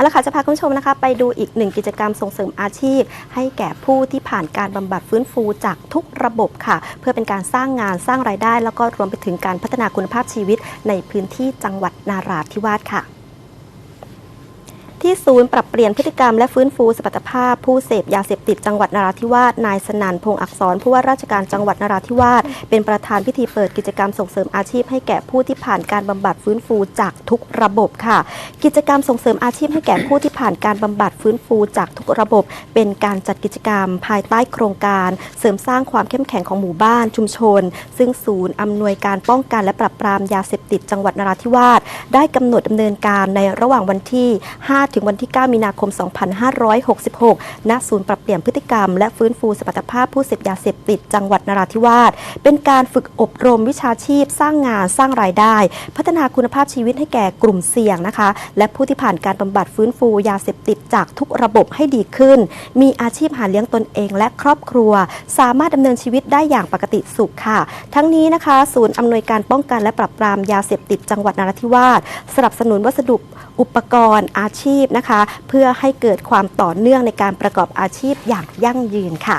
เอาละค่ะจะพาคุณผู้ชมนะคะไปดูอีกหนึ่งกิจกรรมส่งเสริมอาชีพ ให้แก่ผู้ที่ผ่านการบำบัดฟื้นฟูจากทุกระบบค่ะ เพื่อเป็นการสร้างงานสร้างรายได้ แล้วก็รวมไปถึงการพัฒนาคุณภาพชีวิตในพื้นที่จังหวัดนาราธิวาสค่ะ ที่ศูนย์ปรับเปลี่ยนพฤติกรรมและฟื้นฟูสมรรถภาพ ผู้เสพยาเสพติดจังหวัดนราธิวาสนายสนันพงษ์อักษรผู้ว่าราชการจังหวัดนราธิวาสเป็นประธานพิธีเปิดกิจกรรมส่งเสริมอาชีพให้แก่ผู้ที่ผ่านการบำบัดฟื้นฟูจากทุกระบบค่ะ กิจกรรมส่งเสริมอาชีพให้แก่ผู้ที่ผ่านการบำบัดฟื้นฟูจากทุกระบบ เป็นการจัดกิจกรรม ภายใต้โครงการ เสริมสร้างความเข้มแข็งของหมู่บ้านชุมชน ซึ่งศูนย์อำนวยการป้องกันและปราบปรามยาเสพติดจังหวัดนราธิวาสได้กำหนดดำเนินการในระหว่างวันที่ 5ถึงวันที่ 9 มีนาคม 2566 ณ ศูนย์ปรับเปลี่ยนพฤติกรรม และฟื้นฟูสมรรถภาพผู้เสพยาเสพติดจังหวัดนราธิวาส เป็นการฝึกอบรมวิชาชีพ สร้างงานสร้างรายได้ พัฒนาคุณภาพชีวิตให้แก่กลุ่มเสี่ยงนะคะ และผู้ที่ผ่านการบำบัดฟื้นฟูยาเสพติดจากทุกระบบให้ดีขึ้น มีอาชีพหาเลี้ยงตนเองและครอบครัว สามารถดำเนินชีวิตได้อย่างปกติสุขค่ะ ทั้งนี้นะคะ ศูนย์อำนวยการป้องกันและปราบปรามยาเสพติดจังหวัดนราธิวาสสนับสนุนวัสดุ อุปกรณ์อาชีพนะคะ เพื่อให้เกิดความต่อเนื่องในการประกอบอาชีพอย่างยั่งยืนค่ะ